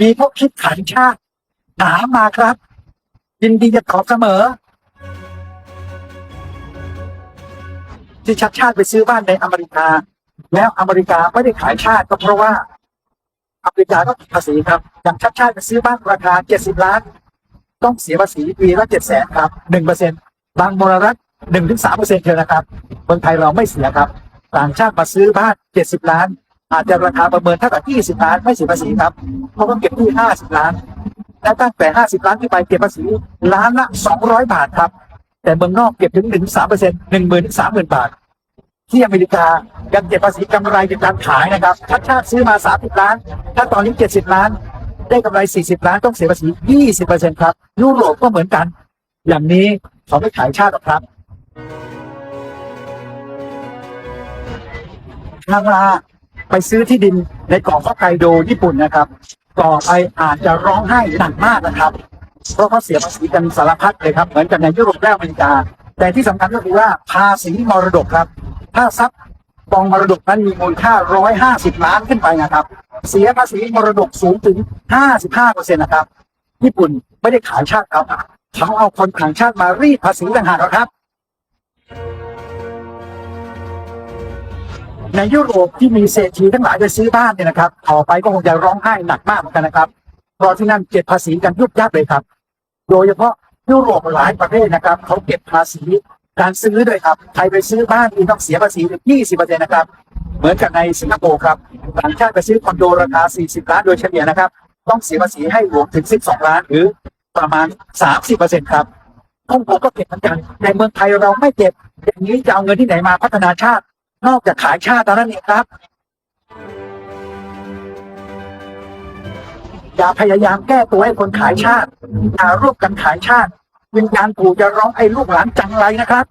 มีพวกคิดขายชาติถามมาครับ ยินดีจะตอบเสมอ ที่ชัดชาติไปซื้อบ้านในอเมริกา แล้วอเมริกาไม่ได้ขายชาติก็เพราะว่า อเมริกาก็ผิดภาษีครับ อย่างชัดชาติไปซื้อบ้านราคา70ล้าน ต้องเสียภาษีปีละ7แสนครับ1เปอร์เซ็นต์บางมรรัฐ1ถึง3เปอร์เซ็นต์เท่านะครับเมืองไทยเราไม่เสียครับ ต่างชาติมาซื้อบ้าน70ล้าน อาจจะราคาประเมินเท่ากับ 20 ล้านไม่เสียภาษีครับเพราะว่าเก็บที่ 50 ล้านและตั้งแต่ 50 ล้านขึ้นไปเก็บภาษีล้านละ 200 บาทครับ แต่เมืองนอกเก็บถึง1 3เปอร์เซ็นต์1 0 0 0 0ถึง30,000บาท ที่อเมริกายังเก็บภาษีกำไรจากการขายนะครับชัดชาติซื้อมา 30 ล้าน ถ้าตอนนี้ 70 ล้าน ได้กำไร 40 ล้านต้องเสียภาษี 20%ครับยุโรปก็เหมือนกัน อย่างนี้เขาไม่ขายชาติหรอกครับทางลา ไปซื้อที่ดินในเกาะฮอกไกโดญี่ปุ่นนะครับต่อไปอาจจะร้องไห้หนักมากนะครับ เพราะเขาเสียภาษีกันสารพัดเลยครับเหมือนกันในยุโรปและอเมริกา แต่ที่สำคัญก็คือว่าภาษีมรดกครับ ถ้าทรัพย์กองมรดกนั้นมีมูลค่า 150 ล้านขึ้นไปนะครับ เสียภาษีมรดกสูงถึง 55เปอร์เซ็นต์นะครับ ญี่ปุ่นไม่ได้ขายชาติครับเขาเอาคนต่างชาติมารีดภาษีต่างหากครับ ในยุโรปที่มีเศรษฐีทั้งหลายไปซื้อบ้านเนี่ยนะครับต่อไปก็คงจะร้องไห้หนักมากเหมือนกันนะครับเพราะที่นั่นเก็บภาษีกันยุบยับเลยครับ โดยเฉพาะยุโรปหลายประเทศนะครับเขาเก็บภาษีการซื้อด้วยครับใครไปซื้อบ้านนี่ต้องเสียภาษีถึง20%นะครับ เหมือนกับในสิงคโปร์ครับต่างชาติไปซื้อคอนโดราคา 40 ล้านโดยเฉลี่ยนะครับ ต้องเสียภาษีให้หลวงถึง 12 ล้านหรือประมาณ 30%ครับฮ่องกงก็เก็บเหมือนกันในเมืองไทยเราไม่เก็บอย่างนี้จะเอาเงินที่ไหนมาพัฒนาชาติ นอกจากขายชาติเท่านั้นเองครับ อย่าพยายามแก้ตัวให้คนขายชาติอย่าร่วมกันขายชาติวิญญาณปู่จะร้องไอ้ลูกหลานจังไรนะครับ